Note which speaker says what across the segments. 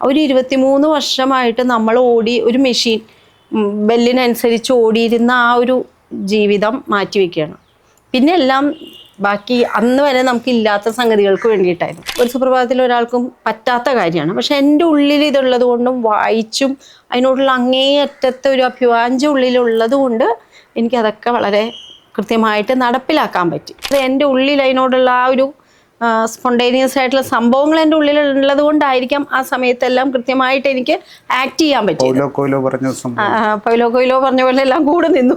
Speaker 1: ഒരു ഇരുപത്തിമൂന്ന് വർഷമായിട്ട് നമ്മൾ ഓടി ഒരു മെഷീൻ ബെല്ലിനനുസരിച്ച് ഓടിയിരുന്ന ആ ഒരു ജീവിതം മാറ്റിവെക്കുകയാണ്. പിന്നെ എല്ലാം ബാക്കി അന്ന് വരെ നമുക്ക് ഇല്ലാത്ത സംഗതികൾക്ക് വേണ്ടിയിട്ടായിരുന്നു. ഒരു സുപ്രഭാതത്തിൽ ഒരാൾക്കും പറ്റാത്ത കാര്യമാണ്. പക്ഷെ എന്റെ ഉള്ളിൽ ഇതുള്ളത് കൊണ്ടും വായിച്ചും അതിനോടുള്ള അങ്ങേയറ്റത്തെ ഒരു അഭിവാഞ്ചം ഉള്ളിലുള്ളത് കൊണ്ട് എനിക്കതൊക്കെ വളരെ കൃത്യമായിട്ട് നടപ്പിലാക്കാൻ പറ്റി. എന്റെ ഉള്ളിൽ അതിനോടുള്ള ആ ഒരു സ്പോണ്ടേനിയസ് ആയിട്ടുള്ള സംഭവങ്ങൾ എന്റെ ഉള്ളിൽ ഉള്ളത് കൊണ്ടായിരിക്കാം ആ സമയത്തെല്ലാം കൃത്യമായിട്ട് എനിക്ക് ആക്ട് ചെയ്യാൻ പറ്റും പൈലോ കൊയിലോ പറഞ്ഞ പോലെ എല്ലാം കൂടെ നിന്നു.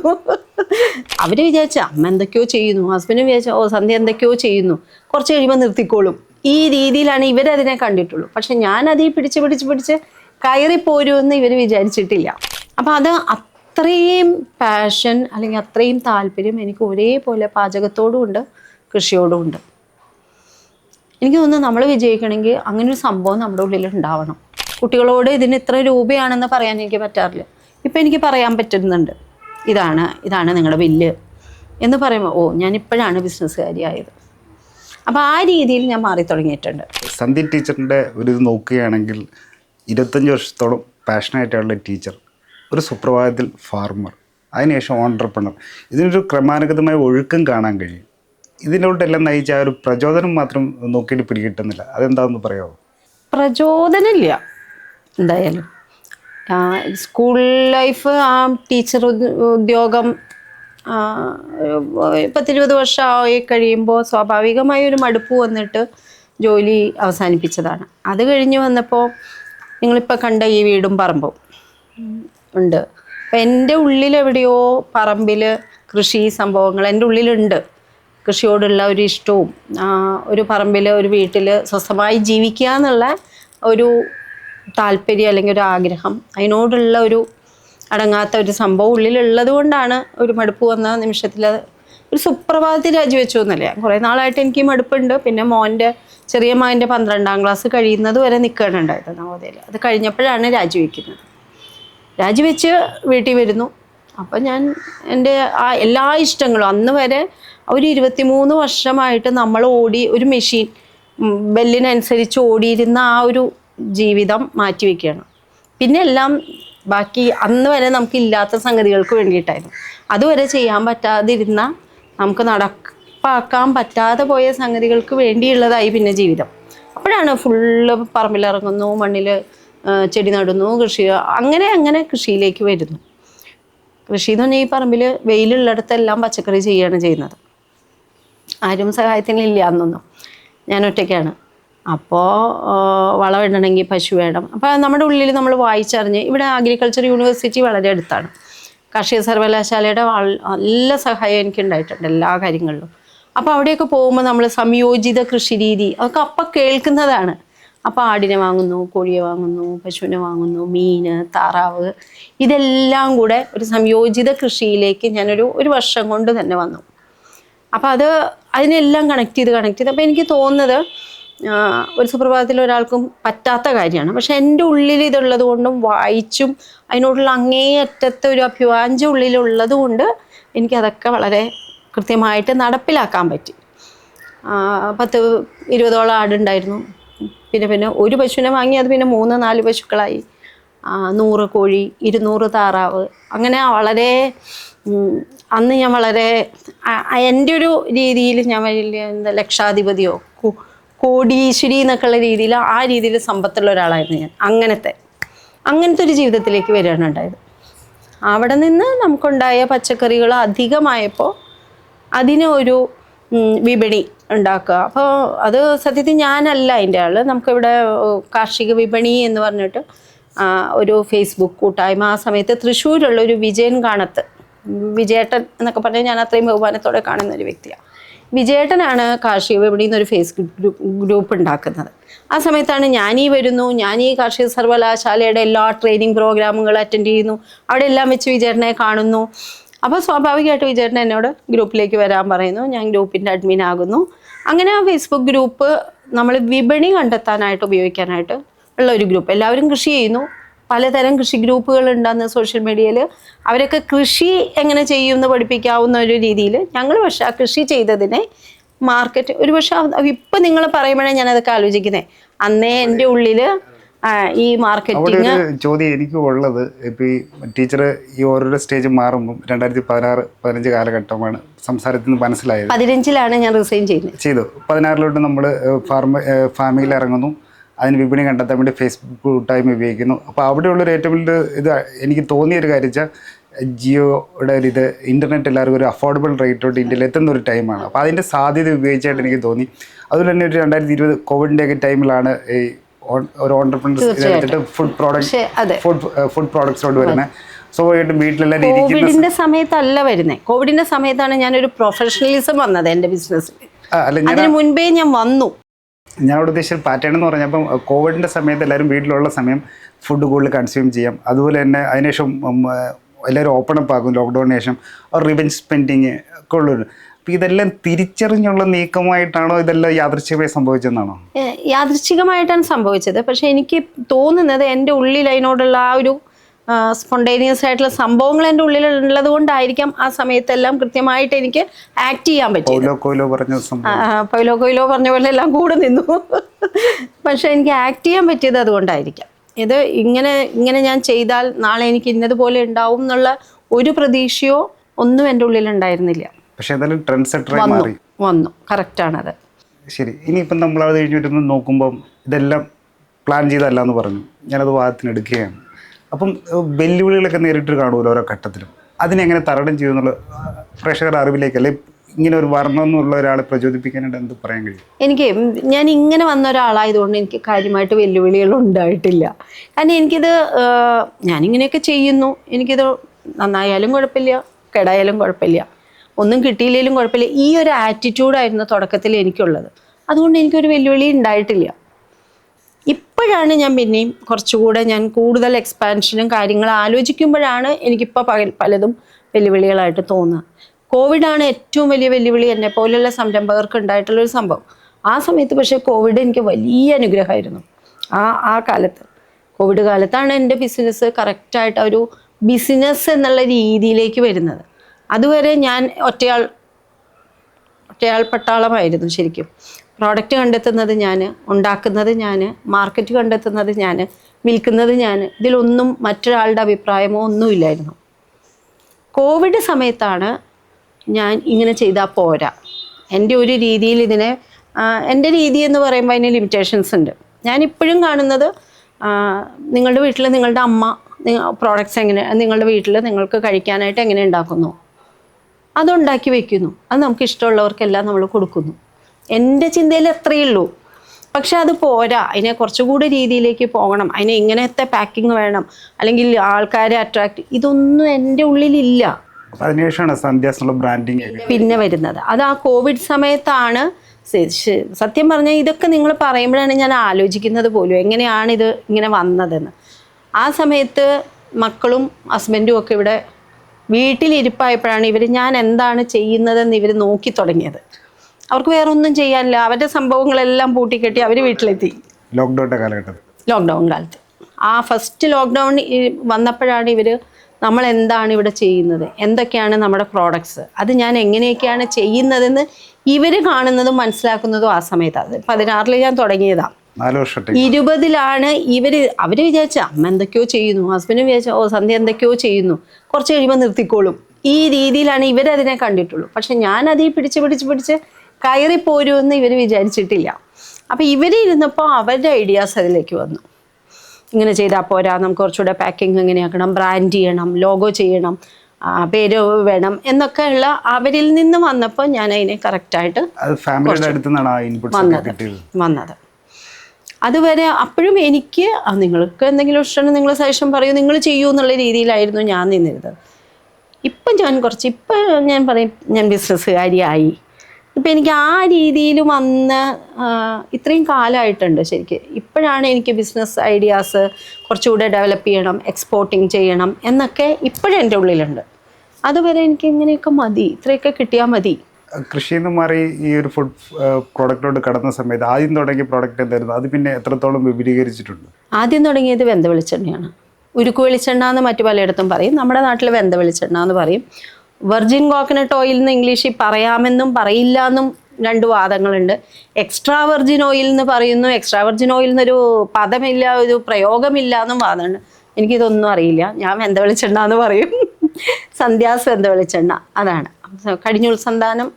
Speaker 1: അവർ വിചാരിച്ച അമ്മ എന്തൊക്കെയോ ചെയ്യുന്നു. ഹസ്ബൻഡ് വിചാരിച്ച ഓ സന്ധ്യ എന്തൊക്കെയോ ചെയ്യുന്നു. കുറച്ച് കഴിയുമ്പോൾ നിർത്തിക്കോളും. ഈ രീതിയിലാണ് ഇവരതിനെ കണ്ടിട്ടുള്ളൂ. പക്ഷെ ഞാൻ അതിൽ പിടിച്ച് പിടിച്ച് പിടിച്ച് കയറി പോരുമെന്ന് ഇവർ വിചാരിച്ചിട്ടില്ല. അപ്പം അത് അത്രയും പാഷൻ അല്ലെങ്കിൽ അത്രയും താല്പര്യം എനിക്ക് ഒരേപോലെ പാചകത്തോടും ഉണ്ട് കൃഷിയോടും ഉണ്ട്. എനിക്ക് തോന്നുന്നു നമ്മൾ വിജയിക്കണമെങ്കിൽ അങ്ങനെ ഒരു സംഭവം നമ്മുടെ ഉള്ളിൽ ഉണ്ടാവണം. കുട്ടികളോട് ഇതിന് ഇത്ര രൂപയാണെന്ന് പറയാൻ എനിക്ക് പറ്റാറില്ല. ഇപ്പം എനിക്ക് പറയാൻ പറ്റുന്നുണ്ട്. ഇതാണ് ഇതാണ് നിങ്ങളുടെ ബില്ല് എന്ന് പറയുമ്പോൾ ഓ ഞാൻ ഇപ്പോഴാണ് ബിസിനസ്സുകാരിയായത്. അപ്പോൾ ആ രീതിയിൽ ഞാൻ മാറി തുടങ്ങിയിട്ടുണ്ട്.
Speaker 2: സന്ധ്യ ടീച്ചറിന്റെ ഒരു ഇത് നോക്കുകയാണെങ്കിൽ ഇരുപത്തഞ്ച് വർഷത്തോളം പാഷനായിട്ടുള്ള ടീച്ചർ ഒരു സുപ്രഭാതത്തിൽ ഫാർമർ അതിനുശേഷം ഓണ്ടർപ്രണർ. ഇതിനൊരു ക്രമാനുഗതമായ ഒഴുക്കും കാണാൻ കഴിയും. ഇതിലോട്ടെല്ലാം നയിച്ച ആ ഒരു പ്രചോദനം മാത്രം നോക്കിയിട്ട് പിടികിട്ടുന്നില്ല. അതെന്താണെന്ന് പറയാമോ
Speaker 1: പ്രചോദനമില്ല എന്തായാലും. സ്കൂൾ ലൈഫ് ആ ടീച്ചർ ഉദ്- ഉദ്യോഗം പത്തിരുപത് വർഷം ആയി കഴിയുമ്പോൾ സ്വാഭാവികമായ ഒരു മടുപ്പ് വന്നിട്ട് ജോലി അവസാനിപ്പിച്ചതാണ്. അത് കഴിഞ്ഞ് വന്നപ്പോൾ നിങ്ങളിപ്പോൾ കണ്ട ഈ വീടും പറമ്പും ഉണ്ട്. അപ്പം എന്റെ ഉള്ളിലെവിടെയോ പറമ്പിൽ കൃഷി സംഭവങ്ങൾ എന്റെ ഉള്ളിലുണ്ട്. കൃഷിയോടുള്ള ഒരു ഇഷ്ടവും ഒരു പറമ്പിൽ ഒരു വീട്ടിൽ സ്വസ്ഥമായി ജീവിക്കുക എന്നുള്ള ഒരു താല്പര്യം അല്ലെങ്കിൽ ഒരു ആഗ്രഹം അതിനോടുള്ള ഒരു അടങ്ങാത്ത ഒരു സംഭവം ഉള്ളിലുള്ളത് കൊണ്ടാണ് ഒരു മടുപ്പ് വന്ന നിമിഷത്തിൽ ഒരു സുപ്രഭാതത്തിൽ രാജിവെച്ചു എന്നല്ലേ? കുറേ നാളായിട്ട് എനിക്ക് മടുപ്പുണ്ട്. പിന്നെ മോന്റെ ചെറിയ മകന്റെ പന്ത്രണ്ടാം ക്ലാസ് കഴിയുന്നത് വരെ നിൽക്കണുണ്ടായിരുന്നു നവോദയയിൽ. അത് കഴിഞ്ഞപ്പോഴാണ് രാജിവെക്കുന്നത്. രാജിവെച്ച് വീട്ടിൽ വരുന്നു. അപ്പം ഞാൻ എന്റെ ആ എല്ലാ ഇഷ്ടങ്ങളും അന്ന് വരെ ഒരു ഇരുപത്തിമൂന്ന് വർഷമായിട്ട് നമ്മൾ ഓടി ഒരു മെഷീൻ ബെല്ലിനനുസരിച്ച് ഓടിയിരുന്ന ആ ഒരു ജീവിതം മാറ്റിവെക്കുകയാണ് പിന്നെ എല്ലാം ബാക്കി അന്ന് വരെ നമുക്ക് ഇല്ലാത്ത സംഗതികൾക്ക് വേണ്ടിയിട്ടായിരുന്നു. അതുവരെ ചെയ്യാൻ പറ്റാതിരുന്ന നമുക്ക് നടപ്പാക്കാൻ പറ്റാതെ പോയ സംഗതികൾക്ക് വേണ്ടിയുള്ളതായി പിന്നെ ജീവിതം. അപ്പോഴാണ് ഫുള്ള് പറമ്പിലിറങ്ങുന്നു മണ്ണിൽ ചെടി നടുന്നു കൃഷി അങ്ങനെ അങ്ങനെ കൃഷിയിലേക്ക് വരുന്നു. കൃഷി എന്ന് പറഞ്ഞാൽ ഈ പറമ്പിൽ വെയിലുള്ളിടത്തെല്ലാം പച്ചക്കറി ചെയ്യുകയാണ് ചെയ്യുന്നത്. ആരും സഹായത്തിനില്ല അന്നൊന്നും ഞാൻ ഒറ്റയ്ക്കാണ്. അപ്പോൾ വളമിടണമെങ്കിൽ പശു വേണം. അപ്പോൾ നമ്മുടെ ഉള്ളിൽ നമ്മൾ വായിച്ചറിഞ്ഞ് ഇവിടെ അഗ്രികൾച്ചർ യൂണിവേഴ്സിറ്റി വളരെ അടുത്താണ്. കാർഷിക സർവകലാശാലയുടെ നല്ല സഹായം എനിക്ക് ഉണ്ടായിട്ടുണ്ട് എല്ലാ കാര്യങ്ങളിലും. അപ്പോൾ അവിടെയൊക്കെ പോകുമ്പോൾ നമ്മൾ സംയോജിത കൃഷി രീതി അതൊക്കെ അപ്പം കേൾക്കുന്നതാണ്. അപ്പോൾ ആടിനെ വാങ്ങുന്നു കോഴിയെ വാങ്ങുന്നു പശുവിനെ വാങ്ങുന്നു മീന് താറാവ്. ഇതെല്ലാം കൂടെ ഒരു സംയോജിത കൃഷിയിലേക്ക് ഞാനൊരു ഒരു വർഷം കൊണ്ട് തന്നെ വന്നു. അപ്പം അത് അതിനെല്ലാം കണക്ട് ചെയ്ത് കണക്ട് ചെയ്ത്. അപ്പം എനിക്ക് തോന്നുന്നത് ഒരു സുപ്രഭാതത്തിൽ ഒരാൾക്കും പറ്റാത്ത കാര്യമാണ്. പക്ഷെ എന്റെ ഉള്ളിൽ ഇതുള്ളത് കൊണ്ടും വായിച്ചും അതിനോടുള്ള അങ്ങേയറ്റത്തെ ഒരു അഭിവാഞ്ചം ഉള്ളിലുള്ളത് കൊണ്ട് എനിക്കതൊക്കെ വളരെ കൃത്യമായിട്ട് നടപ്പിലാക്കാൻ പറ്റി. പത്ത് ഇരുപതോളം ആടുണ്ടായിരുന്നു. പിന്നെ പിന്നെ ഒരു പശുവിനെ വാങ്ങി അത് പിന്നെ മൂന്ന് നാല് പശുക്കളായി. നൂറ് കോഴി ഇരുന്നൂറ് താറാവ്. അങ്ങനെ വളരെ അന്ന് ഞാൻ വളരെ എന്റെ ഒരു രീതിയിൽ ഞാൻ വലിയ എന്താ ലക്ഷാധിപതിയോ കോടീശ്വരി എന്നൊക്കെയുള്ള രീതിയിൽ ആ രീതിയിൽ സമ്പത്തുള്ള ഒരാളായിരുന്നു ഞാൻ. അങ്ങനത്തെ അങ്ങനത്തെ ഒരു ജീവിതത്തിലേക്ക് വരികയാണ് ഉണ്ടായത്. അവിടെ നിന്ന് നമുക്കുണ്ടായ പച്ചക്കറികൾ അധികമായപ്പോൾ അതിന് ഒരു വിപണി ഉണ്ടാക്കുക. അപ്പോൾ അത് സത്യത്തിൽ ഞാനല്ല അതിന്റെ ആൾ. നമുക്കിവിടെ കാർഷിക വിപണി എന്ന് പറഞ്ഞിട്ട് ഒരു ഫേസ്ബുക്ക് കൂട്ടായ്മ ആ സമയത്ത് തൃശ്ശൂരുള്ള ഒരു വിജയൻ കാണത്ത് വിജയേട്ടൻ എന്നൊക്കെ പറഞ്ഞാൽ ഞാൻ അത്രയും ബഹുമാനത്തോടെ കാണുന്ന ഒരു വ്യക്തിയാണ് വിജയേട്ടനാണ് കാർഷിക വിപണിയിൽ എന്നൊരു ഫേസ്ബുക്ക് ഗ്രൂപ്പ് ഗ്രൂപ്പ് ഉണ്ടാക്കുന്നത്. ആ സമയത്താണ് ഞാനീ വരുന്നു ഞാൻ ഈ കാർഷിക സർവകലാശാലയുടെ എല്ലാ ട്രെയിനിങ് പ്രോഗ്രാമുകൾ അറ്റൻഡ് ചെയ്യുന്നു അവിടെ എല്ലാം വെച്ച് വിജയേട്ടനെ കാണുന്നു. അപ്പോൾ സ്വാഭാവികമായിട്ട് വിജയേട്ടൻ എന്നോട് ഗ്രൂപ്പിലേക്ക് വരാൻ പറയുന്നു ഞാൻ ഗ്രൂപ്പിന്റെ അഡ്മിൻ ആകുന്നു. അങ്ങനെ ആ ഫേസ്ബുക്ക് ഗ്രൂപ്പ് നമ്മൾ വിപണി കണ്ടെത്താനായിട്ട് ഉപയോഗിക്കാനായിട്ട് ഉള്ള ഒരു ഗ്രൂപ്പ് എല്ലാവരും കൃഷി ചെയ്യുന്നു പലതരം കൃഷി ഗ്രൂപ്പുകൾ ഉണ്ടെന്ന് സോഷ്യൽ മീഡിയയിൽ അവരൊക്കെ കൃഷി എങ്ങനെ ചെയ്യുമെന്ന് പഠിപ്പിക്കാവുന്ന ഒരു രീതിയിൽ ഞങ്ങൾ പക്ഷേ ആ കൃഷി ചെയ്തതിനെ മാർക്കറ്റ് ഒരു പക്ഷേ ഇപ്പം നിങ്ങൾ പറയുമ്പോഴേ ഞാനതൊക്കെ ആലോചിക്കുന്നത്. അന്നേ എന്റെ ഉള്ളിൽ ഈ മാർക്കറ്റിംഗ്
Speaker 2: ചോദ്യം എനിക്ക് ഉള്ളത്. ഇപ്പോൾ ഈ ടീച്ചർ ഈ ഓരോരോ സ്റ്റേജ് മാറുമ്പോൾ രണ്ടായിരത്തി പതിനാറ് പതിനഞ്ച് കാലഘട്ടമാണ് സംസാരത്തിൽ നിന്ന് മനസ്സിലായത്.
Speaker 1: പതിനഞ്ചിലാണ് ഞാൻ റിസൈൻ ചെയ്യുന്നത്.
Speaker 2: ചെയ്തു. പതിനാറിലോട്ട് നമ്മൾ ഫാർമ ഫാമിങ്ങിൽ ഇറങ്ങുന്നു. അതിന് വിപണി കണ്ടെത്താൻ വേണ്ടി ഫേസ്ബുക്ക് കൂട്ടായ്മ ഉപയോഗിക്കുന്നു. അപ്പോൾ അവിടെയുള്ളൊരു ഏറ്റവും വലിയ ഇത് എനിക്ക് തോന്നിയൊരു കാര്യം വെച്ചാൽ ജിയോയുടെ ഒരു ഇത് ഇന്റർനെറ്റ് എല്ലാവർക്കും ഒരു അഫോർഡബിൾ റേറ്റോട്ട് ഇന്ത്യയിൽ എത്തുന്ന ഒരു ടൈമാണ് അപ്പോൾ അതിന്റെ സാധ്യത ഉപയോഗിച്ചായിട്ട് എനിക്ക് തോന്നി. അതുപോലെ തന്നെ ഒരു രണ്ടായിരത്തി ഇരുപത് കോവിഡിന്റെ ഒക്കെ ടൈമിലാണ് ഈ ഒരു entrepreneurs food product food food പ്രോഡക്ട്സിലോട്ട് വരുന്നത് സ്വാഭാവികമായിട്ടും വീട്ടിലെല്ലാവരും ഇരിക്കുന്ന
Speaker 1: കോവിഡിന്റെ സമയത്തല്ല വരുന്നത് കോവിഡിന്റെ സമയത്താണ് ഞാനൊരു പ്രൊഫഷണലിസം വന്നത് എന്റെ ബിസിനസ്സിൽ അതിന് മുൻപേ ഞാൻ വന്നു.
Speaker 2: ഞാൻ അവിടെ ഉദ്ദേശിച്ച പാറ്റേൺ എന്ന് പറഞ്ഞപ്പം കോവിഡിന്റെ സമയത്ത് എല്ലാവരും വീട്ടിലുള്ള സമയം ഫുഡ് കൂടുതൽ കൺസ്യൂം ചെയ്യാം. അതുപോലെ തന്നെ അതിനുശേഷം എല്ലാവരും ഓപ്പൺ അപ്പ് ആകും ലോക്ക്ഡൗണിന് ശേഷം. റിവെഞ്ച് സ്പെൻഡിങ് ഒക്കെ ഉള്ളൊരു അപ്പോൾ ഇതെല്ലാം തിരിച്ചറിഞ്ഞുള്ള നീക്കമായിട്ടാണോ ഇതെല്ലാം യാദൃച്ഛികമായി സംഭവിച്ചതെന്നാണോ?
Speaker 1: യാദൃച്ഛികമായിട്ടാണ് സംഭവിച്ചത്. പക്ഷേ എനിക്ക് തോന്നുന്നത് എന്റെ ഉള്ളിൽ അതിനോടുള്ള ആ ഒരു സ്പോണ്ടേനിയസ് ആയിട്ടുള്ള സംഭവങ്ങൾ എന്റെ ഉള്ളിൽ ഉള്ളത് കൊണ്ടായിരിക്കാം ആ സമയത്തെല്ലാം കൃത്യമായിട്ട് എനിക്ക് ആക്ട് ചെയ്യാൻ പറ്റിയത്.
Speaker 2: കോയിലോ കോയിലോ പറഞ്ഞ സംഭവം.
Speaker 1: ആ, പൈലോ കൊയിലോ പറഞ്ഞ പോലെ എല്ലാം കൂടെ നിന്നു. പക്ഷെ എനിക്ക് ആക്ട് ചെയ്യാൻ പറ്റിയത് അതുകൊണ്ടായിരിക്കാം. ഇത് ഇങ്ങനെ ഇങ്ങനെ ഞാൻ ചെയ്താൽ നാളെ എനിക്ക് ഇന്നതുപോലെ ഉണ്ടാവും എന്നുള്ള ഒരു പ്രതീക്ഷയോ ഒന്നും എന്റെ ഉള്ളിൽ ഉണ്ടായിരുന്നില്ല
Speaker 2: പക്ഷേ
Speaker 1: വന്നു വന്നു. കറക്റ്റാണത്
Speaker 2: ശരി. ഇനിയിപ്പം നമ്മൾ അത് കഴിഞ്ഞിട്ടൊന്ന് നോക്കുമ്പം ഇതെല്ലാം പ്ലാൻ ചെയ്തല്ല എന്ന് പറഞ്ഞു. ഞാനത് വാദത്തിന് എടുക്കുകയാണ്. അപ്പം വെല്ലുവിളികളൊക്കെ നേരിട്ട് കാണുമല്ലോ ഓരോ ഘട്ടത്തിലും. അതിനെങ്ങനെ തരണം ചെയ്യുന്നുള്ള പ്രേക്ഷകരുടെ അറിവിലേക്ക് അല്ലെ ഇങ്ങനെ ഒരു വർണം എന്നുള്ള ഒരാളെ പ്രചോദിപ്പിക്കാനായിട്ട് എന്ത് പറയാൻ കഴിയും?
Speaker 1: എനിക്ക് ഞാൻ ഇങ്ങനെ വന്ന ഒരാളായതുകൊണ്ട് എനിക്ക് കാര്യമായിട്ട് വെല്ലുവിളികൾ ഉണ്ടായിട്ടില്ല. കാരണം എനിക്കിത് ഞാനിങ്ങനെയൊക്കെ ചെയ്യുന്നു. എനിക്കിത് നന്നായാലും കുഴപ്പമില്ല കേടായാലും കുഴപ്പമില്ല. ഒന്നും കിട്ടിയില്ലെങ്കിലും കുഴപ്പമില്ല. ഈ ഒരു ആറ്റിറ്റ്യൂഡായിരുന്നു തുടക്കത്തിൽ എനിക്കുള്ളത്. അതുകൊണ്ട് എനിക്കൊരു വെല്ലുവിളി ഉണ്ടായിട്ടില്ല. ഇപ്പോഴാണ് ഞാൻ പിന്നെയും കുറച്ചുകൂടെ ഞാൻ കൂടുതൽ എക്സ്പാൻഷനും കാര്യങ്ങളും ആലോചിക്കുമ്പോഴാണ് എനിക്കിപ്പോൾ പകൽ പലതും വെല്ലുവിളികളായിട്ട് തോന്നുക. കോവിഡാണ് ഏറ്റവും വലിയ വെല്ലുവിളി എന്നെ പോലെയുള്ള സംരംഭകർക്ക് ഉണ്ടായിട്ടുള്ളൊരു സംഭവം. ആ സമയത്ത് പക്ഷേ കോവിഡ് എനിക്ക് വലിയ അനുഗ്രഹമായിരുന്നു. ആ ആ കാലത്ത്. കോവിഡ് കാലത്താണ് എന്റെ ബിസിനസ് കറക്റ്റായിട്ട് ഒരു ബിസിനസ് എന്നുള്ള രീതിയിലേക്ക് വരുന്നത്. അതുവരെ ഞാൻ ഒറ്റയാൾ ഒറ്റയാൾ പട്ടാളമായിരുന്നു ശരിക്കും. പ്രോഡക്റ്റ് കണ്ടെത്തുന്നത് ഞാൻ ഉണ്ടാക്കുന്നത് ഞാൻ മാർക്കറ്റ് കണ്ടെത്തുന്നത് ഞാൻ വിൽക്കുന്നത് ഞാൻ ഇതിലൊന്നും മറ്റൊരാളുടെ അഭിപ്രായമോ ഒന്നുമില്ലായിരുന്നു. കോവിഡ് സമയത്താണ് ഞാൻ ഇങ്ങനെ ചെയ്താൽ പോരാ. എന്റെ ഒരു രീതിയിൽ ഇതിനെ എന്റെ രീതി എന്ന് പറയുമ്പോൾ അതിന് ലിമിറ്റേഷൻസ് ഉണ്ട്. ഞാനിപ്പോഴും കാണുന്നത് നിങ്ങളുടെ വീട്ടിൽ നിങ്ങളുടെ അമ്മ പ്രോഡക്റ്റ്സ് എങ്ങനെ നിങ്ങളുടെ വീട്ടിൽ നിങ്ങൾക്ക് കഴിക്കാനായിട്ട് എങ്ങനെ ഉണ്ടാക്കുന്നു? അതുണ്ടാക്കി വയ്ക്കുന്നു അത് നമുക്ക് ഇഷ്ടമുള്ളവർക്കെല്ലാം നമ്മൾ കൊടുക്കുന്നു. എന്റെ ചിന്തയിൽ അത്രയേ ഉള്ളൂ. പക്ഷെ അത് പോരാ. അതിനെ കുറച്ചുകൂടി രീതിയിലേക്ക് പോകണം. അതിനെ ഇങ്ങനത്തെ പാക്കിങ് വേണം. അല്ലെങ്കിൽ ആൾക്കാരെ അട്രാക്ട് ഇതൊന്നും എന്റെ ഉള്ളിലില്ല.
Speaker 2: അതിനുശേഷമാണ് ബ്രാൻഡിങ്
Speaker 1: പിന്നെ വരുന്നത്. അത് ആ കോവിഡ് സമയത്താണ്. സത്യം പറഞ്ഞാൽ ഇതൊക്കെ നിങ്ങൾ പറയുമ്പോഴാണ് ഞാൻ ആലോചിക്കുന്നത് പോലും. എങ്ങനെയാണ് ഇത് ഇങ്ങനെ വന്നതെന്ന്. ആ സമയത്ത് മക്കളും ഹസ്ബൻഡും ഒക്കെ ഇവിടെ വീട്ടിലിരിപ്പായപ്പോഴാണ് ഇവർ ഞാൻ എന്താണ് ചെയ്യുന്നതെന്ന് ഇവർ നോക്കി തുടങ്ങിയത്. അവർക്ക് വേറെ ഒന്നും ചെയ്യാനില്ല. അവരുടെ സംഭവങ്ങളെല്ലാം പൂട്ടിക്കെട്ടി അവർ വീട്ടിലെത്തി.
Speaker 2: ലോക്ക്ഡൗണിന്റെ കാലഘട്ടത്തിൽ
Speaker 1: ലോക്ക്ഡൗൺ കാലത്ത്. ആ ഫസ്റ്റ് ലോക്ക്ഡൗൺ വന്നപ്പോഴാണ് ഇവർ നമ്മൾ എന്താണ് ഇവിടെ ചെയ്യുന്നത്? എന്തൊക്കെയാണ് നമ്മുടെ പ്രോഡക്ട്സ് അത് ഞാൻ എങ്ങനെയൊക്കെയാണ് ചെയ്യുന്നതെന്ന് ഇവർ കാണുന്നതും മനസ്സിലാക്കുന്നതും ആ സമയത്താണ് പതിനാറിൽ ഞാൻ തുടങ്ങിയതാണ് ഇരുപതിലാണ് ഇവർ അവർ വിചാരിച്ച അമ്മ എന്തൊക്കെയോ ചെയ്യുന്നു. ഹസ്ബൻഡ് വിചാരിച്ച ഓ സന്ധ്യ എന്തൊക്കെയോ ചെയ്യുന്നു. കുറച്ച് കഴിയുമ്പോൾ നിർത്തിക്കോളും. ഈ രീതിയിലാണ് ഇവരതിനെ കണ്ടിട്ടുള്ളൂ. പക്ഷെ ഞാൻ അതീ പിടിച്ച് പിടിച്ച് പിടിച്ച് കയറി പോരുമെന്ന് ഇവർ വിചാരിച്ചിട്ടില്ല. അപ്പം ഇവരിരുന്നപ്പോൾ അവരുടെ ഐഡിയാസ് അതിലേക്ക് വന്നു. ഇങ്ങനെ ചെയ്താൽ പോരാ നമുക്ക് കുറച്ചുകൂടെ പാക്കിംഗ് എങ്ങനെയാക്കണം ബ്രാൻഡ് ചെയ്യണം ലോഗോ ചെയ്യണം പേര് വേണം എന്നൊക്കെയുള്ള അവരിൽ നിന്ന് വന്നപ്പോൾ ഞാൻ അതിനെ കറക്റ്റായിട്ട് വന്നത് വന്നത്. അതുവരെ അപ്പോഴും എനിക്ക് നിങ്ങൾക്ക് എന്തെങ്കിലും ഇഷ്ടമാണ് നിങ്ങൾ സജഷൻ പറയൂ നിങ്ങൾ ചെയ്യൂ എന്നുള്ള രീതിയിലായിരുന്നു ഞാൻ നിന്നിരുന്നത്. ഇപ്പം ഞാൻ കുറച്ച് ഇപ്പം ഞാൻ പറയും ഞാൻ ബിസിനസ്സുകാരിയായി ഇപ്പം എനിക്ക് ആ രീതിയിൽ വന്ന് ഇത്രയും കാലമായിട്ടുണ്ട് ശരിക്കും. ഇപ്പോഴാണ് എനിക്ക് ബിസിനസ് ഐഡിയാസ് കുറച്ചുകൂടെ ഡെവലപ്പ് ചെയ്യണം എക്സ്പോർട്ടിങ് ചെയ്യണം എന്നൊക്കെ ഇപ്പോഴും എന്റെ ഉള്ളിലുണ്ട്. അതുവരെ എനിക്ക് ഇങ്ങനെയൊക്കെ മതി ഇത്രയൊക്കെ കിട്ടിയാൽ മതി.
Speaker 2: കൃഷിയിൽ നിന്ന് മാറി ഈ ഒരു ഫുഡ് പ്രോഡക്റ്റിലോട്ട് കടന്ന സമയത്ത് ആദ്യം തുടങ്ങിയ പ്രോഡക്റ്റ് എന്തായിരുന്നു? അത് പിന്നെ എത്രത്തോളം വിപുലീകരിച്ചിട്ടുണ്ട്?
Speaker 1: ആദ്യം തുടങ്ങിയത് വെന്ത വെളിച്ചെണ്ണയാണ്. ഉരുക്ക് വെളിച്ചെണ്ണ എന്ന് മറ്റു പലയിടത്തും പറയും. നമ്മുടെ നാട്ടിൽ വെന്ത വെളിച്ചെണ്ണ എന്ന് പറയും. വെർജിൻ കോക്കനട്ട് ഓയിൽ എന്ന് ഇംഗ്ലീഷിൽ പറയാമെന്നും പറയില്ല എന്നും രണ്ട് വാദങ്ങളുണ്ട്. എക്സ്ട്രാ വെർജിൻ ഓയിൽ എന്ന് പറയുന്നു. എക്സ്ട്രാ വെർജിൻ ഓയിൽ എന്നൊരു പദമില്ല ഒരു പ്രയോഗമില്ല എന്നും വാദമുണ്ട്. എനിക്കിതൊന്നും അറിയില്ല. ഞാൻ വെന്ത വെളിച്ചെണ്ണ എന്ന് പറയും. സന്ധ്യാസ് വെന്ത വെളിച്ചെണ്ണ അതാണ് കടിഞ്ഞുൾ സന്താനം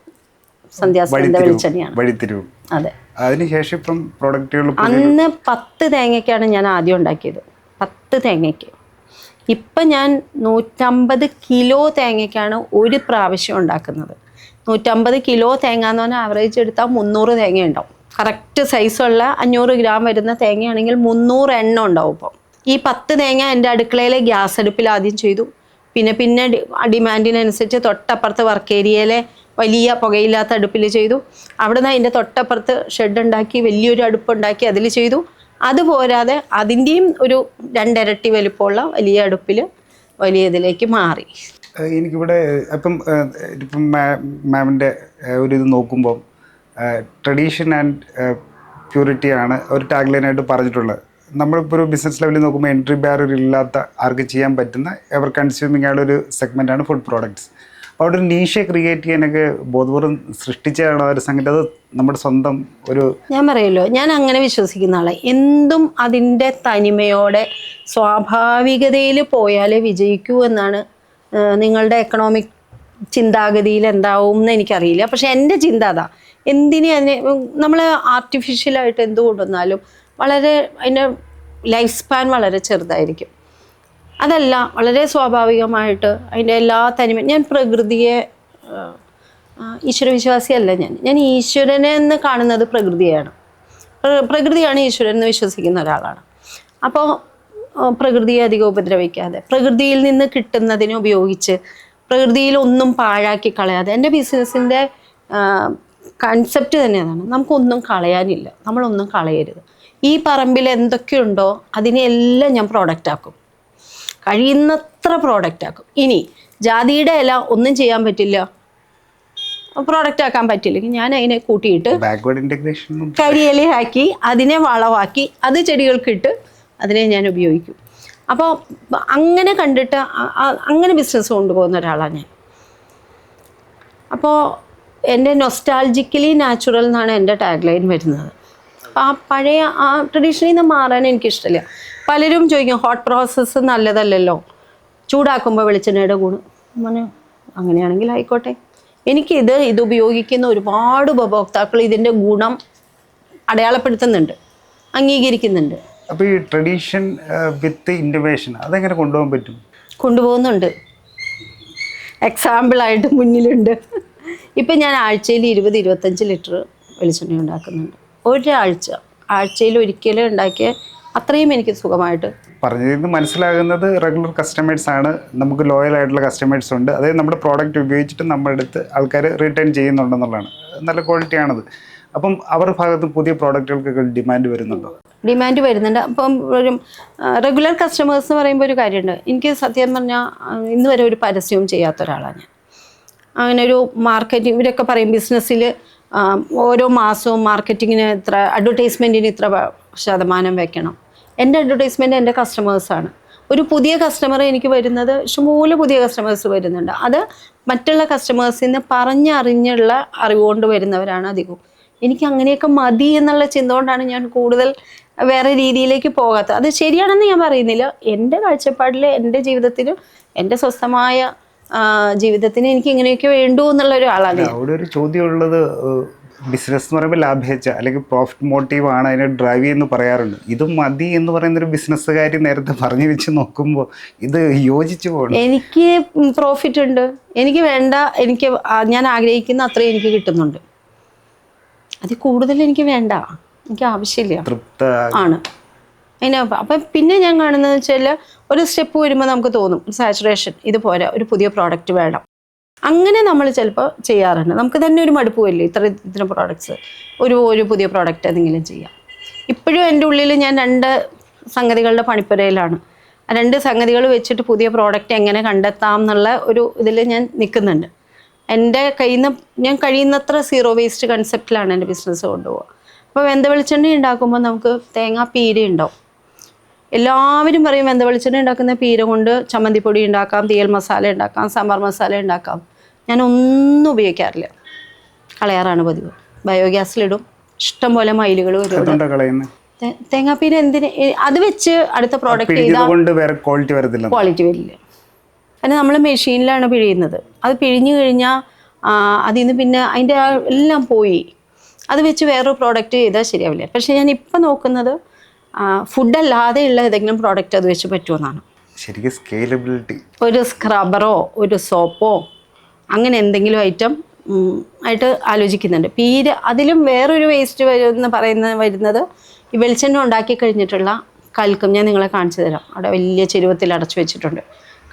Speaker 1: സന്ധ്യാസ് വെന്ത
Speaker 2: വഴിത്തിരിവ്.
Speaker 1: വെളിച്ചെണ്ണയാണ് അതെ.
Speaker 2: അതിനുശേഷം ഇപ്പം പ്രൊഡക്റ്റുകൾ
Speaker 1: അന്ന് പത്ത് തേങ്ങയ്ക്കാണ് ഞാൻ ആദ്യം ഉണ്ടാക്കിയത്. പത്ത് തേങ്ങയ്ക്ക്. ഇപ്പം ഞാൻ നൂറ്റമ്പത് കിലോ തേങ്ങയ്ക്കാണ് ഒരു പ്രാവശ്യം ഉണ്ടാക്കുന്നത്. നൂറ്റമ്പത് കിലോ തേങ്ങ എന്ന് പറഞ്ഞാൽ ആവറേജ് എടുത്താൽ മുന്നൂറ് തേങ്ങ ഉണ്ടാവും. കറക്റ്റ് സൈസുള്ള അഞ്ഞൂറ് ഗ്രാം വരുന്ന തേങ്ങയാണെങ്കിൽ മുന്നൂറ് എണ്ണം ഉണ്ടാവും ഇപ്പം. ഈ പത്ത് തേങ്ങ എന്റെ അടുക്കളയിലെ ഗ്യാസ് അടുപ്പിൽ ആദ്യം ചെയ്തു. പിന്നെ പിന്നെ ഡിമാൻഡിനനുസരിച്ച് തൊട്ടപ്പുറത്ത് വർക്ക് ഏരിയയിലെ വലിയ പുകയില്ലാത്ത അടുപ്പിൽ ചെയ്തു. അവിടെ നിന്ന് അതിന്റെ തൊട്ടപ്പുറത്ത് ഷെഡ് ഉണ്ടാക്കി വലിയൊരു അടുപ്പുണ്ടാക്കി അതിൽ ചെയ്തു. അതുപോരാതെ അതിന്റെയും ഒരു രണ്ടിരട്ടി വലിപ്പമുള്ള വലിയ അടുപ്പിൽ വലിയ ഇതിലേക്ക് മാറി.
Speaker 2: എനിക്കിവിടെ ഇപ്പം ഇപ്പം മാമിന്റെ ഒരു ഇത് നോക്കുമ്പോൾ ട്രഡീഷൻ ആൻഡ് പ്യൂരിറ്റി ആണ് ഒരു ടാഗ് ലൈനായിട്ട് പറഞ്ഞിട്ടുള്ളത്. നമ്മളിപ്പോൾ ഒരു ബിസിനസ് ലെവലിൽ നോക്കുമ്പോൾ എൻട്രി ബാരിയർ ഇല്ലാത്ത ആർക്ക് ചെയ്യാൻ പറ്റുന്ന എവർ കൺസ്യൂമിംഗ് ആയുള്ള ഒരു സെഗ്മെന്റാണ് ഫുഡ് പ്രോഡക്ട്സ്. അപ്പോൾ അവിടെ ഒരു നീഷ ക്രിയേറ്റ് ചെയ്യാനൊക്കെ ബോധപൂർവം സൃഷ്ടിച്ചതാണ് ഒരു സംഗതി. അത് നമ്മുടെ സ്വന്തം ഒരു
Speaker 1: ഞാൻ പറയല്ലോ ഞാൻ അങ്ങനെ വിശ്വസിക്കുന്ന ആളെ. എന്തും അതിന്റെ തനിമയോടെ സ്വാഭാവികതയിൽ പോയാലേ വിജയിക്കൂ എന്നാണ് നിങ്ങളുടെ എക്കണോമിക് ചിന്താഗതിയിൽ എന്താവും എന്ന് എനിക്കറിയില്ല. പക്ഷെ എന്റെ ചിന്ത അതാ. എന്തിനെ അതിനെ നമ്മൾ ആർട്ടിഫിഷ്യലായിട്ട് എന്ത് കൊണ്ടുവന്നാലും വളരെ അതിന്റെ ലൈഫ് സ്പാൻ വളരെ ചെറുതായിരിക്കും. അതല്ല വളരെ സ്വാഭാവികമായിട്ട് അതിന്റെ എല്ലാ തനിമ ഞാൻ പ്രകൃതിയെ ഈശ്വരവിശ്വാസിയല്ല ഞാൻ. ഞാൻ ഈശ്വരനെ എന്ന് കാണുന്നത് പ്രകൃതിയാണ്. പ്രകൃതിയാണ് ഈശ്വരൻ എന്ന് വിശ്വസിക്കുന്ന ഒരാളാണ്. അപ്പോൾ പ്രകൃതിയെ അധികം ഉപദ്രവിക്കാതെ പ്രകൃതിയിൽ നിന്ന് കിട്ടുന്നതിനെ ഉപയോഗിച്ച് പ്രകൃതിയിൽ ഒന്നും പാഴാക്കി കളയാതെ എന്റെ ബിസിനസ്സിന്റെ കൺസെപ്റ്റ് തന്നെ അതാണ് നമുക്കൊന്നും കളയാനില്ല. നമ്മളൊന്നും കളയരുത്. ഈ പറമ്പിൽ എന്തൊക്കെയുണ്ടോ അതിനെയെല്ലാം ഞാൻ പ്രോഡക്റ്റ് ആക്കും. കഴിയുന്നത്ര പ്രോഡക്റ്റ് ആക്കും. ഇനി ജാതിയുടെ ഇല ഒന്നും ചെയ്യാൻ പറ്റില്ല. പ്രോഡക്റ്റ് ആക്കാൻ പറ്റില്ല. ഞാൻ അതിനെ കൂട്ടിയിട്ട്
Speaker 2: ബാക്ക്വേർഡ് ഇന്റഗ്രേഷൻ
Speaker 1: കരിയിലയാക്കി അതിനെ വളവാക്കി അത് ചെടികൾക്കിട്ട് അതിനെ ഞാൻ ഉപയോഗിക്കും. അപ്പോൾ അങ്ങനെ കണ്ടിട്ട് അങ്ങനെ ബിസിനസ് കൊണ്ടുപോകുന്ന ഒരാളാണ് ഞാൻ. അപ്പോൾ എന്റെ നൊസ്റ്റാൾജിക്കലി നാച്ചുറൽ എന്നാണ് എന്റെ ടാഗ് ലൈൻ വരുന്നത്. ആ പഴയ ആ ട്രഡീഷനിൽ നിന്ന് മാറാൻ എനിക്കിഷ്ടമില്ല പലരും ചോദിക്കും ഹോട്ട് പ്രോസസ്സ് നല്ലതല്ലല്ലോ. ചൂടാക്കുമ്പോൾ വെളിച്ചെണ്ണയുടെ ഗുണം. അങ്ങനെ അങ്ങനെയാണെങ്കിൽ ആയിക്കോട്ടെ. എനിക്കിത് ഇത് ഉപയോഗിക്കുന്ന ഒരുപാട് ഉപഭോക്താക്കൾ ഇതിന്റെ ഗുണം അടയാളപ്പെടുത്തുന്നുണ്ട് അംഗീകരിക്കുന്നുണ്ട്.
Speaker 2: അപ്പോൾ ഈ ട്രഡീഷൻ വിത്ത് ഇന്നോവേഷൻ അതെങ്ങനെ കൊണ്ടുപോകാൻ പറ്റും?
Speaker 1: കൊണ്ടുപോകുന്നുണ്ട്. എക്സാമ്പിളായിട്ട് മുന്നിലുണ്ട്. ഇപ്പം ഞാൻ ആഴ്ചയിൽ ഇരുപത് ഇരുപത്തഞ്ച് ലിറ്റർ വെളിച്ചെണ്ണ ഉണ്ടാക്കുന്നുണ്ട്. ഒരാഴ്ച ആഴ്ചയിൽ ഒരിക്കലും ഉണ്ടാക്കിയ അത്രയും എനിക്ക് സുഖമായിട്ട്.
Speaker 2: പറഞ്ഞതിൽ നിന്ന് മനസ്സിലാകുന്നത് റെഗുലർ കസ്റ്റമേഴ്സ് ആണ്. നമുക്ക് ലോയൽ ആയിട്ടുള്ള കസ്റ്റമേഴ്സ് ഉണ്ട്. അതായത് നമ്മുടെ പ്രോഡക്റ്റ് ഉപയോഗിച്ചിട്ട് നമ്മുടെ അടുത്ത് ആൾക്കാർ റിട്ടേൺ ചെയ്യുന്നുണ്ടെന്നുള്ളതാണ്. നല്ല ക്വാളിറ്റി ആണത്. അപ്പം അവരുടെ ഭാഗത്ത് പുതിയ പ്രോഡക്റ്റുകൾക്ക് ഡിമാൻഡ് വരുന്നുണ്ടോ?
Speaker 1: ഡിമാൻഡ് വരുന്നുണ്ട്. അപ്പം ഒരു റെഗുലർ കസ്റ്റമേഴ്സ് എന്ന് പറയുമ്പോൾ ഒരു കാര്യമുണ്ട്. എനിക്ക് സത്യം പറഞ്ഞാൽ ഇന്ന് വരെ ഒരു പരസ്യവും ചെയ്യാത്ത ഒരാളാണ് ഞാൻ. അങ്ങനെ ഒരു മാർക്കറ്റിംഗ് ഇവരൊക്കെ പറയും ബിസിനസ്സിൽ ഓരോ മാസവും മാർക്കറ്റിങ്ങിന് ഇത്ര അഡ്വർടൈസ്മെന്റിന് ഇത്ര ശതമാനം വെക്കണം. എന്റെ അഡ്വർടൈസ്മെന്റ് എന്റെ കസ്റ്റമേഴ്സാണ് ഒരു പുതിയ കസ്റ്റമർ എനിക്ക് വരുന്നത് ഇഷ്ടംപോലെ പുതിയ കസ്റ്റമേഴ്സ് വരുന്നുണ്ട്. അത് മറ്റുള്ള കസ്റ്റമേഴ്സിൽ നിന്ന് പറഞ്ഞറിഞ്ഞുള്ള അറിവുകൊണ്ട് വരുന്നവരാണ് അധികവും. എനിക്ക് അങ്ങനെയൊക്കെ മതി എന്നുള്ള ചിന്ത കൊണ്ടാണ് ഞാൻ കൂടുതൽ വേറെ രീതിയിലേക്ക് പോകാത്തത്. അത് ശരിയാണെന്ന് ഞാൻ പറയുന്നില്ല. എന്റെ കാഴ്ചപ്പാടിൽ എന്റെ ജീവിതത്തിലും എന്റെ സ്വസ്ഥമായ ജീവിതത്തിന് എനിക്ക് ഇങ്ങനെയൊക്കെ വേണ്ടു എന്നുള്ള ഒരാളാണ് ഞാൻ.
Speaker 2: അവിടെ ഒരു ചോദ്യമുള്ളത് ബിസിനസ് എന്ന് പറയുമ്പോൾ ലാഭേച്ഛ അല്ലെങ്കിൽ പ്രോഫിറ്റ് മോട്ടീവ് ആണ് അതിനെ ഡ്രൈവ് എന്ന് പറയാറുണ്ട്. ഇത് മതി എന്ന് പറയുന്ന ഒരു ബിസിനസ്സുകാരി നേരത്തെ പറഞ്ഞു വെച്ച് നോക്കുമ്പോൾ ഇത് യോജിച്ചു പോകണം
Speaker 1: എനിക്ക് പ്രോഫിറ്റ് ഉണ്ട്. എനിക്ക് വേണ്ട എനിക്ക് ഞാൻ ആഗ്രഹിക്കുന്ന അത്രയും എനിക്ക് കിട്ടുന്നുണ്ട്. അത് കൂടുതൽ എനിക്ക് വേണ്ട. എനിക്ക് ആവശ്യമില്ല.
Speaker 2: തൃപ്ത
Speaker 1: ആണ്. അതിന് അപ്പം പിന്നെ ഞാൻ കാണുന്നത് വെച്ചാൽ ഒരു സ്റ്റെപ്പ് വരുമ്പോൾ നമുക്ക് തോന്നും സാച്ചുറേഷൻ ഇതുപോലെ ഒരു പുതിയ പ്രോഡക്റ്റ് വേണം. അങ്ങനെ നമ്മൾ ചിലപ്പോൾ ചെയ്യാറുണ്ട്. നമുക്ക് തന്നെ ഒരു മടുപ്പ് വരില്ലേ ഇത്ര ഇത്ര പ്രോഡക്ട്സ് ഒരു ഒരു പുതിയ പ്രോഡക്റ്റ് എന്തെങ്കിലും ചെയ്യാം. ഇപ്പോഴും എന്റെ ഉള്ളിൽ ഞാൻ രണ്ട് സംഗതികളുടെ പണിപ്പുരയിലാണ്. രണ്ട് സംഗതികൾ വെച്ചിട്ട് പുതിയ പ്രോഡക്റ്റ് എങ്ങനെ കണ്ടെത്താം എന്നുള്ള ഒരു ഇതിൽ ഞാൻ നിൽക്കുന്നുണ്ട് എന്റെ കയ്യിൽ നിന്ന് ഞാൻ കഴിയുന്നത്ര സീറോ വേസ്റ്റ് കൺസെപ്റ്റിലാണ് എന്റെ ബിസിനസ് കൊണ്ടുപോകുക അപ്പോൾ വെന്ത വെളിച്ചെണ്ണ ഉണ്ടാക്കുമ്പോൾ നമുക്ക് തേങ്ങാ പീര ഉണ്ടാവും. എല്ലാവരും പറയും വെന്ത വെളിച്ചെണ്ണ ഉണ്ടാക്കുന്ന പീര കൊണ്ട് ചമ്മന്തിപ്പൊടി ഉണ്ടാക്കാം തീയൽ മസാല ഉണ്ടാക്കാം സാമ്പാർ മസാല ഉണ്ടാക്കാം. ഞാൻ ഒന്നും ഉപയോഗിക്കാറില്ല. കളയാറാണ് പതിവ്. ബയോഗ്യാസിലിടും. ഇഷ്ടംപോലെ മൈലുകൾ വരും തേങ്ങാപ്പീര എന്തിന്? അത് വെച്ച് അടുത്ത പ്രോഡക്റ്റ് ചെയ്താൽ
Speaker 2: ക്വാളിറ്റി
Speaker 1: വരില്ല. കാരണം നമ്മൾ മെഷീനിലാണ് പിഴിയുന്നത്. അത് പിഴിഞ്ഞു കഴിഞ്ഞാൽ അതിൽ നിന്ന് പിന്നെ അതിന്റെ എല്ലാം പോയി. അത് വെച്ച് വേറൊരു പ്രോഡക്റ്റ് ചെയ്താൽ ശരിയാവില്ല. പക്ഷെ ഞാൻ ഇപ്പം നോക്കുന്നത് ഫുഡല്ലാതെയുള്ള ഏതെങ്കിലും പ്രോഡക്റ്റ് അത് വെച്ച് പറ്റുമെന്നാണ്.
Speaker 2: ശരിക്കും സ്കെയിലബിലിറ്റി
Speaker 1: ഒരു സ്ക്രബറോ ഒരു സോപ്പോ അങ്ങനെ എന്തെങ്കിലും ഐറ്റം ആയിട്ട് ആലോചിക്കുന്നുണ്ട്. പീര് അതിലും വേറൊരു വേസ്റ്റ് വരുമെന്ന് പറയുന്ന വരുന്നത് ഈ വെളിച്ചെണ്ണ ഉണ്ടാക്കി കഴിഞ്ഞിട്ടുള്ള കൽക്കും ഞാൻ നിങ്ങളെ കാണിച്ചു തരാം. അവിടെ വലിയ ചെരുവത്തിൽ അടച്ചു വെച്ചിട്ടുണ്ട്.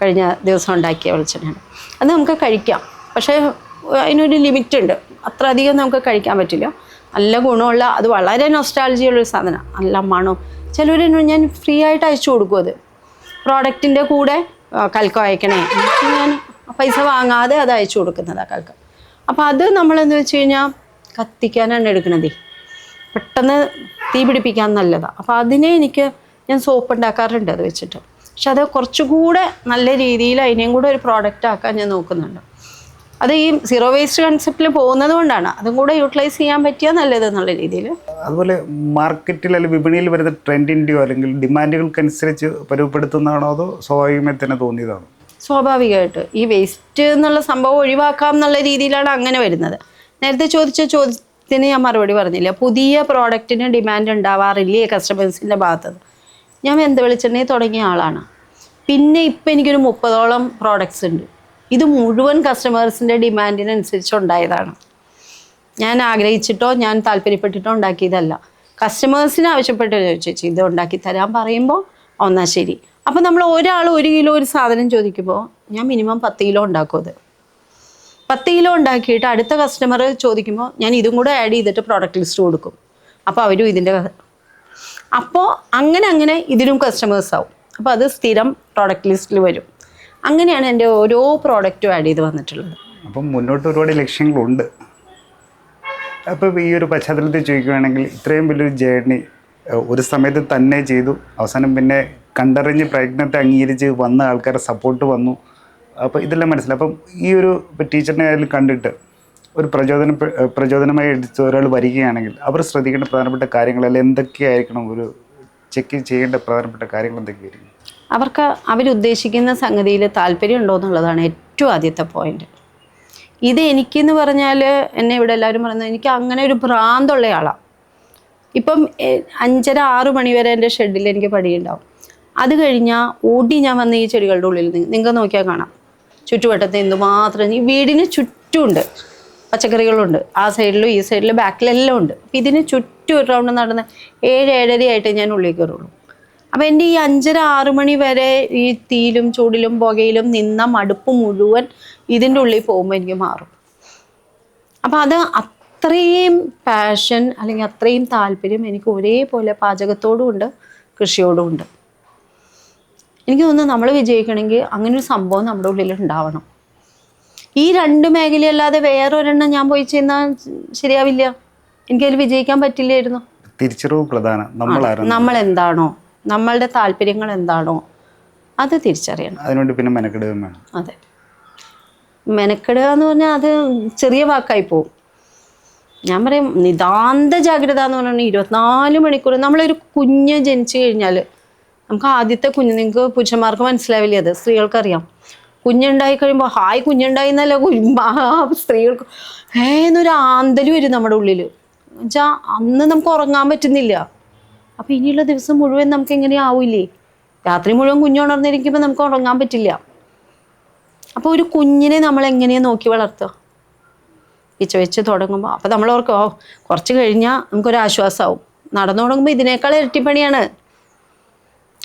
Speaker 1: കഴിഞ്ഞ ദിവസം ഉണ്ടാക്കിയ വെളിച്ചെണ്ണയാണ്. അത് നമുക്ക് കഴിക്കാം. പക്ഷേ അതിനൊരു ലിമിറ്റ് ഉണ്ട്. അത്ര അധികം നമുക്ക് കഴിക്കാൻ പറ്റില്ല. നല്ല ഗുണമുള്ള അത് വളരെ നൊസ്റ്റാൾജിയുള്ളൊരു സാധനം. നല്ല മണം ചിലവർ ഞാൻ ഫ്രീ ആയിട്ട് അയച്ചു കൊടുക്കും അത്. പ്രോഡക്റ്റിന്റെ കൂടെ കൽക്ക അയക്കണേ. ഞാൻ പൈസ വാങ്ങാതെ അത് അയച്ചു കൊടുക്കുന്നതാണ് കൽക്കം. അപ്പോൾ അത് നമ്മളെന്ന് വെച്ച് കഴിഞ്ഞാൽ കത്തിക്കാനാണ് എടുക്കണതേ. പെട്ടെന്ന് തീ പിടിപ്പിക്കാൻ നല്ലതാണ് അപ്പോൾ അതിനെ എനിക്ക് ഞാൻ സോപ്പ് ഉണ്ടാക്കാറുണ്ട് അത് വെച്ചിട്ട്. പക്ഷെ അത് കുറച്ചുകൂടെ നല്ല രീതിയിൽ അതിനെയും കൂടെ ഒരു പ്രോഡക്റ്റ് ആക്കാൻ ഞാൻ നോക്കുന്നുണ്ട്. അത് ഈ സീറോ വേസ്റ്റ് കൺസെപ്റ്റിൽ പോകുന്നത് കൊണ്ടാണ്. അതും കൂടെ യൂട്ടിലൈസ് ചെയ്യാൻ പറ്റിയാൽ നല്ലത് എന്നുള്ള രീതിയിൽ
Speaker 2: അതുപോലെ മാർക്കറ്റിൽ അല്ലെങ്കിൽ വിപണിയിൽ വരുന്ന ട്രെൻഡിന്റെയോ അല്ലെങ്കിൽ ഡിമാൻഡുകൾക്കനുസരിച്ച് പരുവപ്പെടുത്തുന്നതാണോ അതോ സ്വാഭാവികമായി തന്നെ തോന്നിയതാണോ?
Speaker 1: സ്വാഭാവികമായിട്ട്. ഈ വേസ്റ്റ് എന്നുള്ള സംഭവം ഒഴിവാക്കാം എന്നുള്ള രീതിയിലാണ് അങ്ങനെ വരുന്നത്. നേരത്തെ ചോദിച്ച ചോദ്യത്തിന് ഞാൻ മറുപടി പറഞ്ഞില്ല. പുതിയ പ്രോഡക്റ്റിന് ഡിമാൻഡ് ഉണ്ടാവാറില്ലേ കസ്റ്റമേഴ്സിന്റെ ഭാഗത്തുനിന്ന് ഞാൻ എന്ത് വെളിച്ചെണ്ണയിൽ തുടങ്ങിയ ആളാണ്. പിന്നെ ഇപ്പം എനിക്കൊരു മുപ്പതോളം പ്രോഡക്റ്റ്സ് ഉണ്ട്. ഇത് മുഴുവൻ കസ്റ്റമേഴ്സിന്റെ ഡിമാൻഡിനനുസരിച്ചുണ്ടായതാണ് ഞാൻ ആഗ്രഹിച്ചിട്ടോ ഞാൻ താല്പര്യപ്പെട്ടിട്ടോ ഉണ്ടാക്കിയതല്ല. കസ്റ്റമേഴ്സിന് ആവശ്യപ്പെട്ട ചേച്ചി ഇത് ഉണ്ടാക്കി തരാൻ പറയുമ്പോൾ ഒന്നാ ശരി. അപ്പം നമ്മൾ ഒരാൾ ഒരു കിലോ ഒരു സാധനം ചോദിക്കുമ്പോൾ ഞാൻ മിനിമം പത്ത് കിലോ ഉണ്ടാക്കും പത്ത് കിലോ ഉണ്ടാക്കിയിട്ട് അടുത്ത കസ്റ്റമർ ചോദിക്കുമ്പോൾ ഞാൻ ഇതും കൂടെ ആഡ് ചെയ്തിട്ട് പ്രോഡക്റ്റ് ലിസ്റ്റ് കൊടുക്കും. അപ്പോൾ അവരും ഇതിന്റെ അപ്പോൾ അങ്ങനെ അങ്ങനെ ഇതിനും കസ്റ്റമേഴ്സ് ആവും. അപ്പോൾ അത് സ്ഥിരം പ്രോഡക്റ്റ് ലിസ്റ്റിൽ വരും. അങ്ങനെയാണ് എന്റെ ഓരോ പ്രോഡക്റ്റും ആഡ് ചെയ്ത് വന്നിട്ടുള്ളത്.
Speaker 2: അപ്പം മുന്നോട്ട് ഒരുപാട് ലക്ഷ്യങ്ങളുണ്ട്. അപ്പോൾ ഈ ഒരു പശ്ചാത്തലത്തിൽ ചോദിക്കുകയാണെങ്കിൽ ഇത്രയും വലിയൊരു ജേർണി ഒരു സമയത്ത് തന്നെ ചെയ്തു. അവസാനം പിന്നെ കണ്ടറിഞ്ഞ് പ്രയത്നത്തെ അംഗീകരിച്ച് വന്ന ആൾക്കാരുടെ സപ്പോർട്ട് വന്നു. അപ്പോൾ ഇതെല്ലാം മനസ്സിലായി. അപ്പം ഈ ഒരു ടീച്ചറിനെ അതിൽ കണ്ടിട്ട് ഒരു പ്രചോദന പ്രചോദനമായി എടുത്ത് ഒരാൾ വരികയാണെങ്കിൽ അവർ ശ്രദ്ധിക്കേണ്ട പ്രധാനപ്പെട്ട കാര്യങ്ങൾ അല്ലെങ്കിൽ എന്തൊക്കെയായിരിക്കണം? ഒരു ചെക്ക് ചെയ്യേണ്ട പ്രധാനപ്പെട്ട കാര്യങ്ങൾ എന്തൊക്കെയായിരിക്കും
Speaker 1: അവർക്ക് അവരുദ്ദേശിക്കുന്ന സംഗതിയിൽ താല്പര്യം ഉണ്ടോ എന്നുള്ളതാണ് ഏറ്റവും ആദ്യത്തെ പോയിന്റ് ഇത് എനിക്കെന്ന് പറഞ്ഞാൽ എന്നെ ഇവിടെ എല്ലാവരും പറയുന്നത് എനിക്ക് അങ്ങനെ ഒരു ഭ്രാന്തുള്ള ആളാണ് ഇപ്പം അഞ്ചര ആറ് മണി വരെ എന്റെ ഷെഡിൽ എനിക്ക് പടിയുണ്ടാവും അത് കഴിഞ്ഞാൽ ഓടി ഞാൻ വന്ന് ഈ ചെടികളുടെ ഉള്ളിൽ നിങ്ങൾക്ക് നോക്കിയാൽ കാണാം. ചുറ്റുവട്ടത്ത് എന്തുമാത്രം ഈ വീടിന് ചുറ്റുമുണ്ട്. പച്ചക്കറികളുണ്ട്. ആ സൈഡിലും ഈ സൈഡിലും ബാക്കിലെല്ലാം ഉണ്ട്. അപ്പം ഇതിന് ചുറ്റും ഒരു റൗണ്ട് നടന്ന് ഏഴ് ഏഴര ആയിട്ട് ഞാൻ ഉള്ളിൽ കയറുള്ളൂ. അപ്പം എന്റെ ഈ അഞ്ചര ആറ് മണി വരെ ഈ തീയിലും ചൂടിലും പുകയിലും നിന്ന മടുപ്പ് മുഴുവൻ ഇതിന്റെ ഉള്ളിൽ പോകുമ്പോൾ എനിക്ക് മാറും. അപ്പം അത് അത്രയും പാഷൻ അല്ലെങ്കിൽ അത്രയും താല്പര്യം എനിക്ക് ഒരേപോലെ പാചകത്തോടും ഉണ്ട് കൃഷിയോടും ഉണ്ട്. എനിക്ക് തോന്നുന്നു നമ്മൾ വിജയിക്കണമെങ്കിൽ അങ്ങനെ ഒരു സംഭവം നമ്മുടെ ഉള്ളിൽ ഉണ്ടാവണം. ഈ രണ്ട് മേഖലയല്ലാതെ വേറൊരെണ്ണം ഞാൻ പോയി ചെയ്യുന്നാൽ ശരിയാവില്ല. എനിക്കതിൽ വിജയിക്കാൻ പറ്റില്ലായിരുന്നു.
Speaker 2: തിരിച്ചറിവ് പ്രധാനം. നമ്മളാരും
Speaker 1: നമ്മൾ എന്താണോ നമ്മളുടെ താല്പര്യങ്ങൾ എന്താണോ അത് തിരിച്ചറിയണം.
Speaker 2: അതിനുവേണ്ടി പിന്നെ മെനക്കെടുകയും വേണം.
Speaker 1: അതെ. മെനക്കെടുക എന്ന് പറഞ്ഞാൽ അത് ചെറിയ വാക്കായി പോകും ഞാൻ പറയും നിതാന്ത ജാഗ്രത എന്ന് പറഞ്ഞാൽ ഇരുപത്തിനാല് മണിക്കൂർ നമ്മളൊരു കുഞ്ഞ് ജനിച്ചു കഴിഞ്ഞാൽ നമുക്ക് ആദ്യത്തെ കുഞ്ഞ് നിങ്ങൾക്ക് പുരുഷന്മാർക്ക് മനസ്സിലാവില്ല അത്? സ്ത്രീകൾക്കറിയാം. കുഞ്ഞുണ്ടായി കഴിയുമ്പോൾ ഹായ് കുഞ്ഞുണ്ടായി എന്നല്ല സ്ത്രീകൾക്ക് ഏന്നൊരു എന്നൊരു ആന്തൽ വരും നമ്മുടെ ഉള്ളിൽ എന്നുവെച്ചാൽ അന്ന് നമുക്ക് ഉറങ്ങാൻ പറ്റുന്നില്ല. അപ്പോൾ ഇനിയുള്ള ദിവസം മുഴുവൻ നമുക്ക് എങ്ങനെ ആവില്ലേ രാത്രി മുഴുവൻ കുഞ്ഞുണർന്നിരിക്കുമ്പോൾ നമുക്ക് ഉറങ്ങാൻ പറ്റില്ല. അപ്പോൾ ഒരു കുഞ്ഞിനെ നമ്മൾ എങ്ങനെയാ നോക്കി വളർത്തുക? ഇച്ച വെച്ച് തുടങ്ങുമ്പോൾ അപ്പോൾ നമ്മൾ ഓർക്കും ഓ കുറച്ച് കഴിഞ്ഞാൽ നമുക്കൊരു ആശ്വാസമാവും നടന്നു തുടങ്ങുമ്പോൾ ഇതിനേക്കാൾ ഇരട്ടിപ്പണിയാണ്.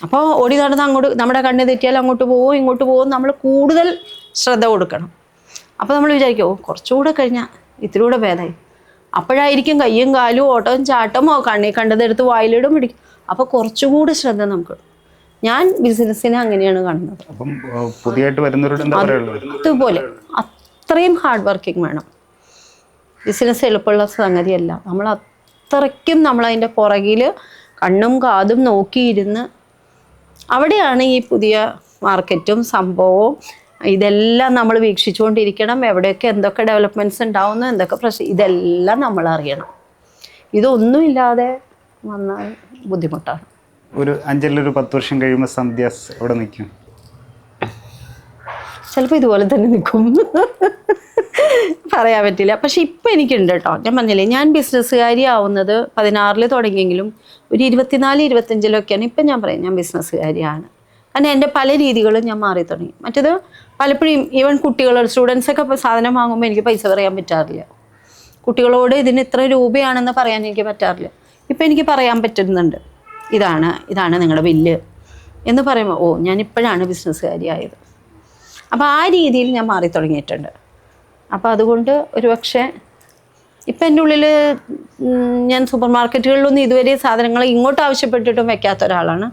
Speaker 1: അപ്പോൾ ഓടി നടന്ന് അങ്ങോട്ട് നമ്മുടെ കണ്ണ് തെറ്റിയാൽ അങ്ങോട്ട് പോകും ഇങ്ങോട്ട് പോകും നമ്മൾ കൂടുതൽ ശ്രദ്ധ കൊടുക്കണം. അപ്പോൾ നമ്മൾ വിചാരിക്കും ഓ കുറച്ചുകൂടെ കഴിഞ്ഞാൽ ഇത്തിരി കൂടെ ഭേദമായി. അപ്പോഴായിരിക്കും കയ്യും കാലും ഓട്ടവും ചാട്ടമോ കണ്ണി കണ്ടതെടുത്ത് വായിലിടും പിടിക്കും. അപ്പോൾ കുറച്ചുകൂടി ശ്രദ്ധ നമുക്ക് ഞാൻ ബിസിനസ്സിനെ അങ്ങനെയാണ് കാണുന്നത്.
Speaker 2: പുതിയതായിട്ട് വരുന്നവരോട്
Speaker 1: അതുപോലെ അത്രയും ഹാർഡ് വർക്കിംഗ് വേണം. ബിസിനസ് എളുപ്പമുള്ള സംഗതിയല്ല. നമ്മൾ അത്രയ്ക്കും നമ്മൾ അതിന്റെ പുറകിൽ കണ്ണും കാതും നോക്കിയിരുന്ന് അവിടെയാണ് ഈ പുതിയ മാർക്കറ്റും സംഭവവും ഇതെല്ലാം നമ്മൾ വീക്ഷിച്ചുകൊണ്ടിരിക്കണം. എവിടെയൊക്കെ എന്തൊക്കെ ഡെവലപ്മെന്റ്സ് ഉണ്ടാവുന്നു എന്തൊക്കെ പ്രശ്നം ഇതെല്ലാം നമ്മൾ അറിയണം. ഇതൊന്നുമില്ലാതെ വന്നാൽ ബുദ്ധിമുട്ടാണ്.
Speaker 2: ഒരു അഞ്ചല്ലൊരു പത്ത് വർഷം കഴിയുമ്പോൾ സന്ധ്യാസ് എവിടെ നിൽക്കും.
Speaker 1: ചിലപ്പോൾ ഇതുപോലെ തന്നെ നിൽക്കും. പറയാൻ പറ്റില്ല. പക്ഷെ ഇപ്പം എനിക്കുണ്ട് കേട്ടോ. ഞാൻ പറഞ്ഞില്ലേ ഞാൻ ബിസിനസ്സുകാരി ആവുന്നത് പതിനാറിൽ തുടങ്ങിയെങ്കിലും ഒരു ഇരുപത്തിനാല് ഇരുപത്തഞ്ചിലൊക്കെയാണ് ഇപ്പം ഞാൻ പറയാം ഞാൻ ബിസിനസ്സുകാരിയാണ് കാരണം എന്റെ പല രീതികളും ഞാൻ മാറി തുടങ്ങി മറ്റേത് പലപ്പോഴും ഈവൻ കുട്ടികൾ സ്റ്റുഡൻസൊക്കെ സാധനം വാങ്ങുമ്പോൾ എനിക്ക് പൈസ പറയാൻ പറ്റാറില്ല. കുട്ടികളോട് ഇതിന് ഇത്ര രൂപയാണെന്ന് പറയാൻ എനിക്ക് പറ്റാറില്ല. ഇപ്പം എനിക്ക് പറയാൻ പറ്റുന്നുണ്ട്. ഇതാണ് ഇതാണ് നിങ്ങളുടെ ബില്ല് എന്ന് പറയുമ്പോൾ ഓ ഞാൻ ഇപ്പോഴാണ് ബിസിനസ്സുകാരിയായത്. അപ്പോൾ ആ രീതിയിൽ ഞാൻ മാറി തുടങ്ങിയിട്ടുണ്ട്. അപ്പോൾ അതുകൊണ്ട് ഒരു പക്ഷേ ഇപ്പം എന്റെ ഉള്ളിൽ ഞാൻ സൂപ്പർ മാർക്കറ്റുകളിലൊന്നും ഇതുവരെ സാധനങ്ങൾ ഇങ്ങോട്ട് ആവശ്യപ്പെട്ടിട്ടും വെക്കാത്ത ഒരാളാണ്.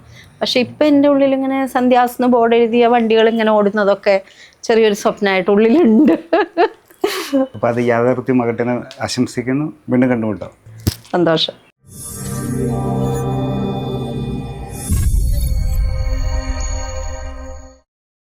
Speaker 1: പക്ഷെ ഇപ്പം എന്റെ ഉള്ളിൽ ഇങ്ങനെ സന്ധ്യാസെന്ന് ബോർഡ് എഴുതിയ വണ്ടികൾ ഇങ്ങനെ ഓടുന്നതൊക്കെ ചെറിയൊരു സ്വപ്നമായിട്ട് ഉള്ളിലുണ്ട്.
Speaker 2: അപ്പൊ അത് യാഥാർത്ഥ്യമാകട്ടെ ആശംസിക്കുന്നു. വീണ്ടും കണ്ടുമുട്ടാം.
Speaker 1: സന്തോഷം.